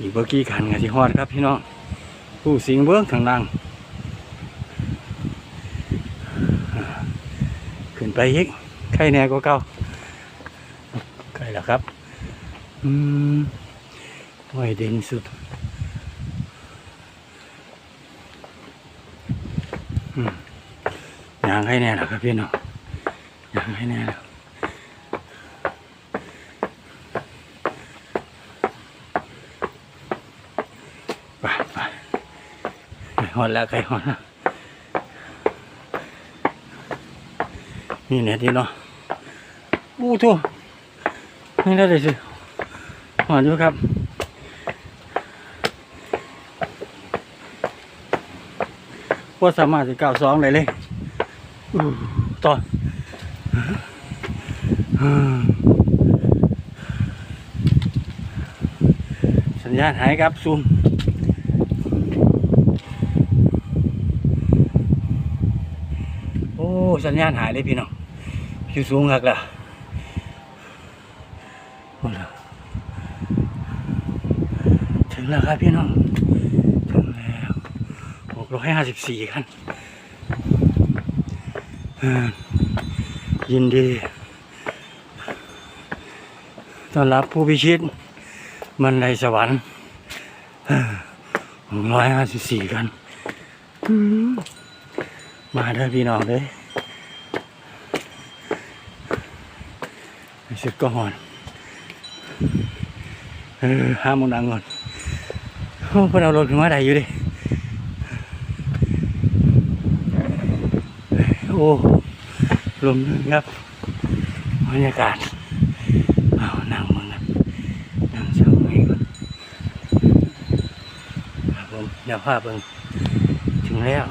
อีกเบอร์กี้ขันกันที่ฮอดครับพี่น้องผู้สิงเบื้องทางล่างขึ้นไปอีกใครแน่ก็เก่าใกล้แล้วครับ อืมไว้เด่นสุดอย่างให้แน่แล้วครับพี่น้องอย่างให้แน่แล้วไปไปไก่ หอนแล้วไก่หอนแล้วนี่เนี่ยที่เนาะอู้ทั่วนี่ได้เลยสิหอนอยู่ครับว่าสามารถจะก้าวสองเลยเลยต่อสัญญาณหายครับซูมโอ้ สัญญาณหายเลยพี่น้องอยู่สูงหักละโอ้ล่ะถึงแล้วครับพี่น้องถึงแล้วหกร้อยห้าสิบสี่คันยินดีต้อนรับผู้พิชิต มันในสวรรค์หกร้อยห้าสิบสี่คันมมาเด้อพี่น้องเลย ไอ้สุดก็หอนเออห้ามมองดังก่อนโอ้เพิ่นเอารถขึ้นมาได้อยู่ดิโอ้ลมครับบรรยากาศเอานั่งมึงครับนั่งเช้าไหมก่อนครับผมเดี๋ยวพาเบิ่งถึงแล้ว